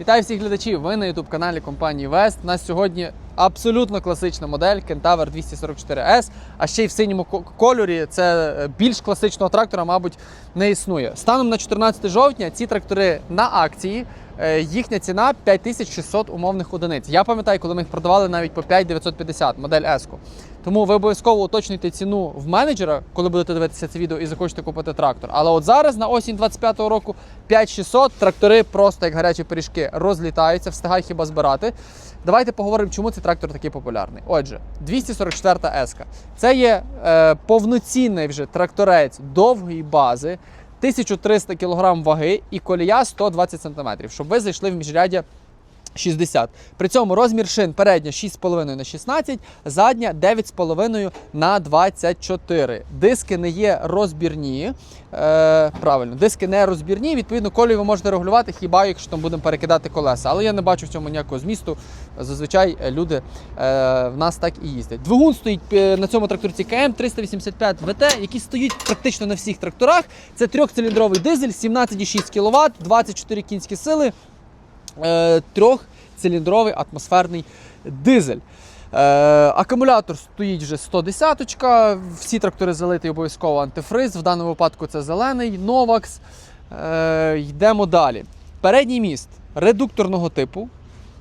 Вітаю всіх глядачів! Ви на youtube каналі компанії Вест. У нас сьогодні абсолютно класична модель Кентавер 244S, а ще й в синьому кольорі. Це е, більш класичного трактора, мабуть, не існує. Станом на 14 жовтня ці трактори на акції. Е, Їхня ціна 5600 умовних одиниць. Я пам'ятаю, коли ми їх продавали навіть по 5950, модель S. Тому ви обов'язково уточнюйте ціну в менеджера, коли будете дивитися це відео і захочете купити трактор. Але от зараз на осінь 25-го року 5600 трактори просто як гарячі пиріжки розлітаються, встигай хіба збирати. Давайте поговоримо, чому цей трактор такий популярний. Отже, 244 S. Це є е, повноцінний вже тракторець довгої бази. 1300 кг ваги і колія 120 см, щоб ви зайшли в міжряддя 60. При цьому розмір шин передня 6,5 на 16, задня 9,5 на 24. Диски не є розбірні. Е, правильно, диски не розбірні. Відповідно, колію ви можете регулювати, хіба якщо там будемо перекидати колеса. Але я не бачу в цьому ніякого змісту. Зазвичай е, люди е, в нас так і їздять. Двигун стоїть е, на цьому тракторці КМ 385 ВТ, який стоїть практично на всіх тракторах. Це трьохциліндровий дизель, 17,6 кВт, 24 кінські сили трьохциліндровий атмосферний дизель. Е, акумулятор стоїть вже 110 всі трактори залиті обов'язково антифриз. В даному випадку це зелений, Novax. Е, йдемо далі. Передній міст редукторного типу.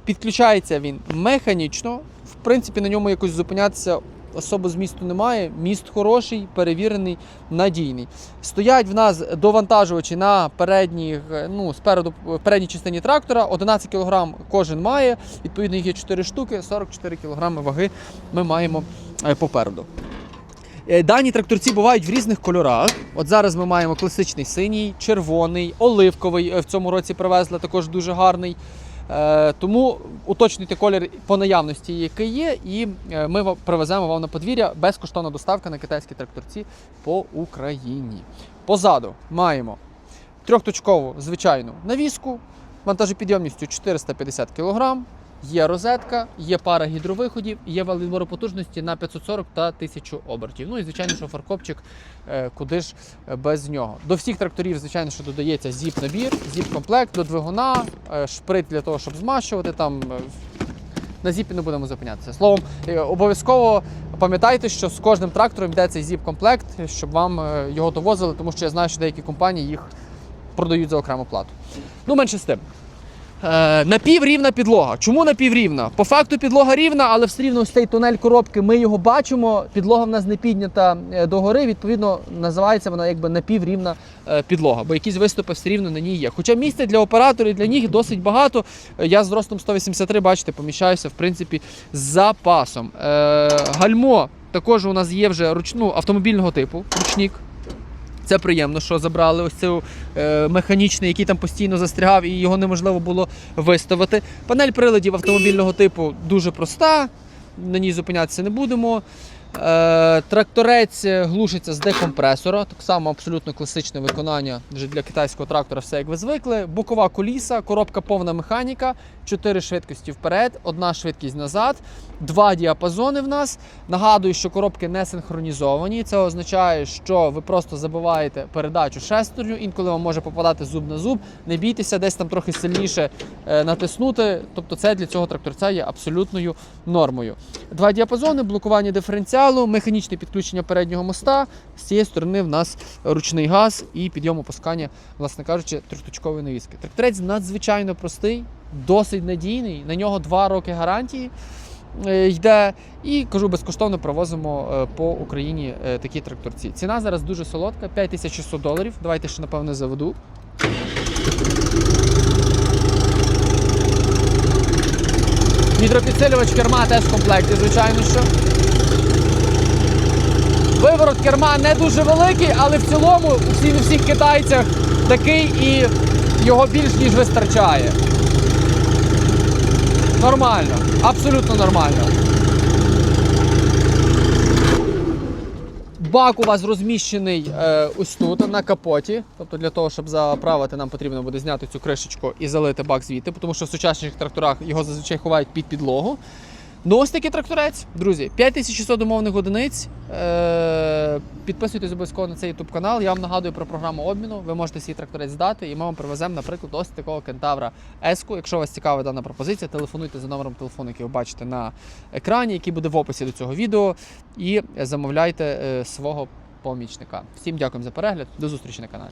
Підключається він механічно. В принципі, на ньому якось зупинятися особо змісту немає. Міст хороший, перевірений, надійний. Стоять в нас довантажувачі на передніх, е, ну, спереду, передній частині трактора. 11 кг кожен має. Відповідно, їх є 4 штуки, 44 кг ваги ми маємо е, попереду. Е, Дані тракторці бувають в різних кольорах. От зараз ми маємо класичний синій, червоний, оливковий. В цьому році привезли також дуже гарний. Е, Тому уточнюйте колір по наявності, який є, і е, ми привеземо вам на подвір'я безкоштовна доставка на китайські тракторці по Україні. Позаду маємо трьохточкову звичайну навіску вантажопідйомністю 450 кг. Є розетка, є пара гідровиходів, є валидбору потужності на 540 та 1000 обертів. Ну і звичайно, що фаркопчик, е, куди ж е, без нього. До всіх тракторів, звичайно, що додається зіп-набір, зіп-комплект до двигуна, е, шприт для того, щоб змащувати там. На зіпі не будемо зупинятися. Словом, обов'язково пам'ятайте, що з кожним трактором йде цей зіп-комплект, щоб вам його довозили, тому що я знаю, що деякі компанії їх продають за окрему плату. Ну, менше з тим. Е, напіврівна підлога. Чому напіврівна? По факту підлога рівна, але все рівно цей тунель коробки ми його бачимо. Підлога в нас не піднята е, догори, відповідно, називається вона якби напіврівна е, підлога, бо якісь виступи все рівно на ній є. Хоча місця для операторів для них досить багато. Я з зростом 183, бачите, поміщаюся в принципі з запасом. Гальмо також у нас є вже ручну автомобільного типу, ручник. Це приємно, що забрали ось цей е, механічний, який там постійно застрягав, і його неможливо було виставити. Панель приладів автомобільного типу дуже проста, на ній зупинятися не будемо. Е, тракторець глушиться з декомпресора, так само абсолютно класичне виконання вже для китайського трактора, все як ви звикли. Бокова коліса, коробка повна механіка, 4 швидкості вперед, одна швидкість назад, два діапазони в нас. Нагадую, що коробки не синхронізовані. Це означає, що ви просто забиваєте передачу шестерню, інколи вам може попадати зуб на зуб. Не бійтеся, десь там трохи сильніше е, натиснути. Тобто, це для цього тракторця є абсолютною нормою. Два діапазони, блокування диференціалу, механічне підключення переднього моста. З цієї сторони в нас ручний газ і підйом опускання, власне кажучи, трьохточкової навіски. Тракторець надзвичайно простий, досить надійний. На нього два роки гарантії е, йде. І кажу, безкоштовно провозимо е, по Україні е, такі тракторці. Ціна зараз дуже солодка, 5600 доларів. Давайте ще напевно заведу. Гідропідсилювач керма теж в комплекті, звичайно що. Виворот керма не дуже великий, але в цілому у всіх, у всіх китайцях такий і його більш ніж вистачає. Нормально, абсолютно нормально. Бак у вас розміщений е, ось тут на капоті. Тобто для того, щоб заправити, нам потрібно буде зняти цю кришечку і залити бак звідти, тому що в сучасних тракторах його зазвичай ховають під підлогу. Ну, ось такий тракторець, друзі. 5600 умовних одиниць. Е- підписуйтесь обов'язково на цей YouTube канал. Я вам нагадую про програму обміну. Ви можете свій тракторець здати, і ми вам привеземо, наприклад, ось такого кентавра S-ку. Якщо вас цікава дана пропозиція, телефонуйте за номером телефону, який ви бачите на екрані, який буде в описі до цього відео, і замовляйте е, свого помічника. Всім дякуємо за перегляд. До зустрічі на каналі.